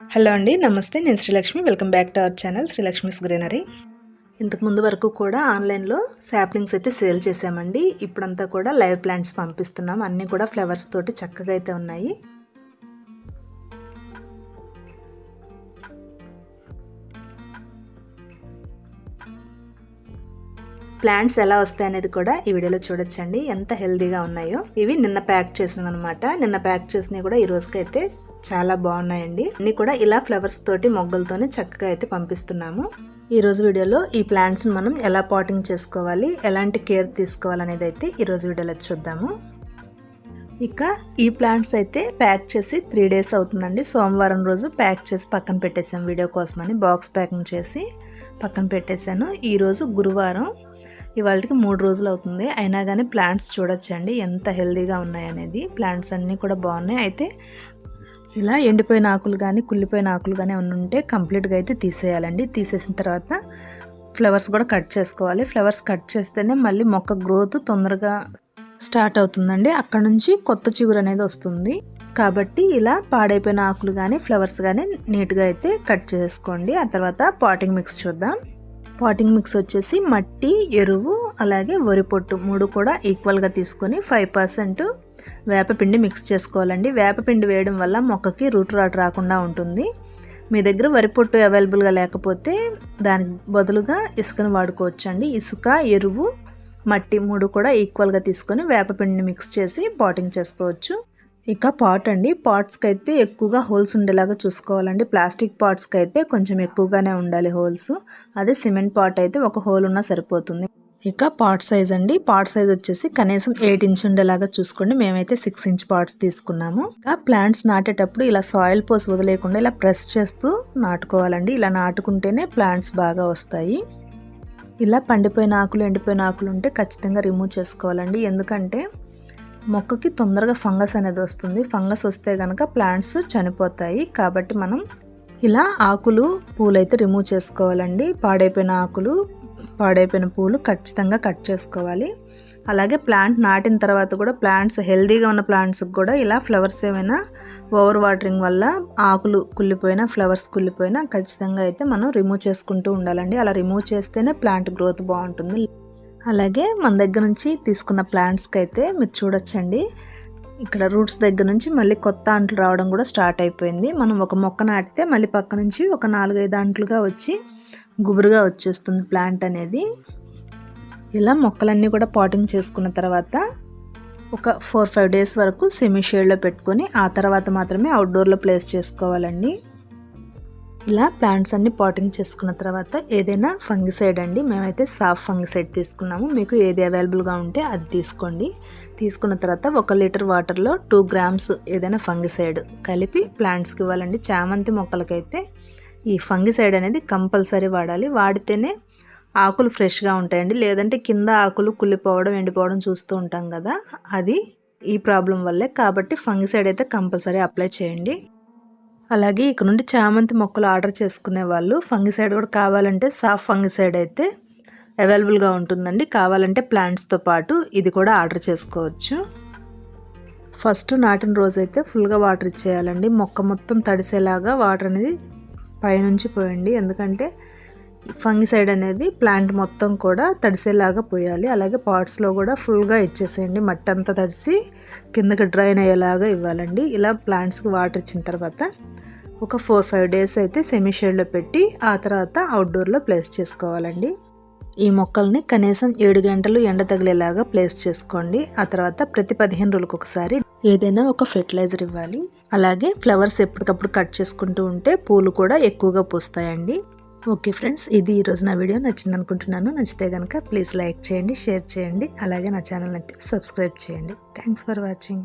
Hello అండి నమస్తే. నేను Srilakshmi. Welcome back to our channel Srilakshmi's greenery. ఇంతకు ముందు వరకు కూడా ఆన్లైన్లో శాప్లింగ్స్ అయితే సేల్ చేసామండి ఇప్పుడంతా కూడా లైవ్ ప్లాంట్స్ పంపిస్తున్నాం. అన్నీ కూడా ఫ్లవర్స్ తోటి చక్కగా అయితే ఉన్నాయి. ప్లాంట్స్ ఎలా వస్తాయి అనేది కూడా ఈ వీడియోలో చూడొచ్చండి. ఎంత హెల్దీగా ఉన్నాయో. ఇవి నిన్న ప్యాక్ చేసినవి అనమాట నిన్న ప్యాక్ చేసినవి కూడా ఈ రోజుకైతే చాలా బాగున్నాయండి. అన్ని కూడా ఇలా ఫ్లవర్స్ తోటి మొగ్గలతోనే చక్కగా అయితే పంపిస్తున్నాము. ఈ రోజు వీడియోలో ఈ ప్లాంట్స్ని మనం ఎలా పాటింగ్ చేసుకోవాలి ఎలాంటి కేర్ తీసుకోవాలనేది అయితే ఈ రోజు వీడియోలో చూద్దాము. ఇక ఈ ప్లాంట్స్ అయితే ప్యాక్ చేసి త్రీ డేస్ అవుతుందండి. సోమవారం రోజు ప్యాక్ చేసి పక్కన పెట్టేసాం వీడియో కోసమని. బాక్స్ ప్యాకింగ్ చేసి పక్కన పెట్టేశాను. ఈరోజు గురువారం. ఇవాళకి మూడు రోజులు అవుతుంది. అయినా కానీ ప్లాంట్స్ చూడొచ్చండి. ఎంత హెల్దీగా ఉన్నాయనేది. ప్లాంట్స్ అన్నీ కూడా బాగున్నాయి. అయితే ఇలా ఎండిపోయిన ఆకులు కానీ కుళ్ళిపోయిన ఆకులు కానీ ఉంటే కంప్లీట్గా అయితే తీసేయాలండి. తీసేసిన తర్వాత ఫ్లవర్స్ కూడా కట్ చేసుకోవాలి. ఫ్లవర్స్ కట్ చేస్తేనే మళ్ళీ మొక్క గ్రోత్ తొందరగా స్టార్ట్ అవుతుందండి. అక్కడ నుంచి కొత్త చిగురు అనేది వస్తుంది. కాబట్టి ఇలా పాడైపోయిన ఆకులు కానీ ఫ్లవర్స్ కానీ నీట్గా అయితే కట్ చేసుకోండి. ఆ తర్వాత పాటింగ్ మిక్స్ చూద్దాం. పాటింగ్ మిక్స్ వచ్చేసి మట్టి ఎరువు అలాగే వరి పొట్టు మూడు కూడా ఈక్వల్గా తీసుకొని ఫైవ్ పర్సెంట్ వేపపిండి మిక్స్ చేసుకోవాలండి. వేపపిండి వేయడం వల్ల మొక్కకి రూట్ రాట్ రాకుండా ఉంటుంది. మీ దగ్గర వరి పొట్టు అవైలబుల్గా లేకపోతే దానికి బదులుగా ఇసుకను వాడుకోవచ్చు అండి ఇసుక ఎరువు మట్టి మూడు కూడా ఈక్వల్గా తీసుకొని వేపపిండిని మిక్స్ చేసి పాటింగ్ చేసుకోవచ్చు. ఇక పాట్ అండి. పాట్స్కి అయితే ఎక్కువగా హోల్స్ ఉండేలాగా చూసుకోవాలండి. ప్లాస్టిక్ పాట్స్కి అయితే కొంచెం ఎక్కువగానే ఉండాలి హోల్స్ అదే సిమెంట్ పాట్ అయితే ఒక హోల్ ఉన్నా సరిపోతుంది. ఇక పాట్ సైజ్ అండి. పాట్ సైజ్ వచ్చేసి కనీసం ఎయిట్ ఇంచ్ ఉండేలాగా చూసుకోండి. మేమైతే సిక్స్ ఇంచ్ పాట్స్ తీసుకున్నాము. ఇంకా ప్లాంట్స్ నాటేటప్పుడు ఇలా సాయిల్ పోసి వదిలేకుండా ఇలా ప్రెస్ చేస్తూ నాటుకోవాలండి. ఇలా నాటుకుంటేనే ప్లాంట్స్ బాగా వస్తాయి. ఇలా పండిపోయిన ఆకులు ఎండిపోయిన ఆకులు ఉంటే ఖచ్చితంగా రిమూవ్ చేసుకోవాలండి. ఎందుకంటే మొక్కకి తొందరగా ఫంగస్ అనేది వస్తుంది. ఫంగస్ వస్తే కనుక ప్లాంట్స్ చనిపోతాయి. కాబట్టి మనం ఇలా ఆకులు పూలైతే రిమూవ్ చేసుకోవాలండి. పాడైపోయిన ఆకులు పాడైపోయిన పూలు ఖచ్చితంగా కట్ చేసుకోవాలి. అలాగే ప్లాంట్ నాటిన తర్వాత కూడా ప్లాంట్స్ హెల్దీగా ఉన్న ప్లాంట్స్కి కూడా ఇలా ఫ్లవర్స్ ఏమైనా ఓవర్ వాటరింగ్ వల్ల ఆకులు కుళ్ళిపోయినా ఫ్లవర్స్ కుళ్ళిపోయినా ఖచ్చితంగా అయితే మనం రిమూవ్ చేసుకుంటూ ఉండాలండి. అలా రిమూవ్ చేస్తేనే ప్లాంట్ గ్రోత్ బాగుంటుంది. అలాగే మన దగ్గర నుంచి తీసుకున్న ప్లాంట్స్కి అయితే మీరు చూడొచ్చండి. ఇక్కడ రూట్స్ దగ్గర నుంచి మళ్ళీ కొత్త అంట్లు రావడం కూడా స్టార్ట్ అయిపోయింది. మనం ఒక మొక్క నాటితే మళ్ళీ పక్క నుంచి ఒక నాలుగైదు అంట్లుగా వచ్చి గుబురుగా వచ్చేస్తుంది ప్లాంట్ అనేది. ఇలా మొక్కలన్నీ కూడా పాటింగ్ చేసుకున్న తర్వాత ఒక ఫోర్ ఫైవ్ డేస్ వరకు సెమీ షేడ్లో పెట్టుకొని ఆ తర్వాత మాత్రమే అవుట్డోర్లో ప్లేస్ చేసుకోవాలండి. ఇలా ప్లాంట్స్ అన్ని పాటింగ్ చేసుకున్న తర్వాత ఏదైనా ఫంగిసైడ్ అండి మేమైతే సాఫ్ ఫంగిసైడ్ తీసుకున్నాము. మీకు ఏది అవైలబుల్గా ఉంటే అది తీసుకోండి. తీసుకున్న తర్వాత ఒక లీటర్ వాటర్లో టూ గ్రామ్స్ ఏదైనా ఫంగిసైడ్ కలిపి ప్లాంట్స్కి ఇవ్వాలండి. చామంతి మొక్కలకైతే ఈ ఫంగిసైడ్ అనేది కంపల్సరీ వాడాలి. వాడితేనే ఆకులు ఫ్రెష్గా ఉంటాయండి. లేదంటే కింద ఆకులు కుళ్ళిపోవడం ఎండిపోవడం చూస్తూ ఉంటాం కదా అది ఈ ప్రాబ్లం వల్లే. కాబట్టి ఫంగిసైడ్ అయితే కంపల్సరీ అప్లై చేయండి. అలాగే ఇక్కడ నుండి చామంతి మొక్కలు ఆర్డర్ చేసుకునే వాళ్ళు ఫంగిసైడ్ కూడా కావాలంటే సాఫ్ ఫంగిసైడ్ అయితే అవైలబుల్గా ఉంటుందండి. కావాలంటే ప్లాంట్స్తో పాటు ఇది కూడా ఆర్డర్ చేసుకోవచ్చు. ఫస్ట్ నాటిన రోజైతే ఫుల్గా వాటర్ ఇచ్చేయాలండి. మొక్క మొత్తం తడిసేలాగా వాటర్ అనేది పైనుంచి పోయండి. ఎందుకంటే ఫంగిసైడ్ అనేది ప్లాంట్ మొత్తం కూడా తడిసేలాగా పోయాలి. అలాగే పాట్స్లో కూడా ఫుల్గా ఇచ్చేసేయండి. మట్టి అంతా తడిసి కిందకి డ్రైన్ అయ్యేలాగా ఇవ్వాలండి. ఇలా ప్లాంట్స్కి వాటర్ ఇచ్చిన తర్వాత ఒక ఫోర్ ఫైవ్ డేస్ అయితే సెమీ షేడ్లో పెట్టి ఆ తర్వాత అవుట్డోర్లో ప్లేస్ చేసుకోవాలండి. ఈ మొక్కల్ని కనీసం ఏడు గంటలు ఎండ తగిలేలాగా ప్లేస్ చేసుకోండి. ఆ తర్వాత ప్రతి పదిహేను రోజులకు ఒకసారి ఏదైనా ఒక ఫెర్టిలైజర్ ఇవ్వాలి. అలాగే ఫ్లవర్స్ ఎప్పటికప్పుడు కట్ చేసుకుంటూ ఉంటే పూలు కూడా ఎక్కువగా పూస్తాయండి. ఓకే ఫ్రెండ్స్ ఇది ఈరోజు నా వీడియో. నచ్చింది అనుకుంటున్నాను. నచ్చితే కనుక ప్లీజ్ లైక్ చేయండి షేర్ చేయండి. అలాగే నా ఛానల్ అయితే సబ్స్క్రైబ్ చేయండి. Thanks for watching.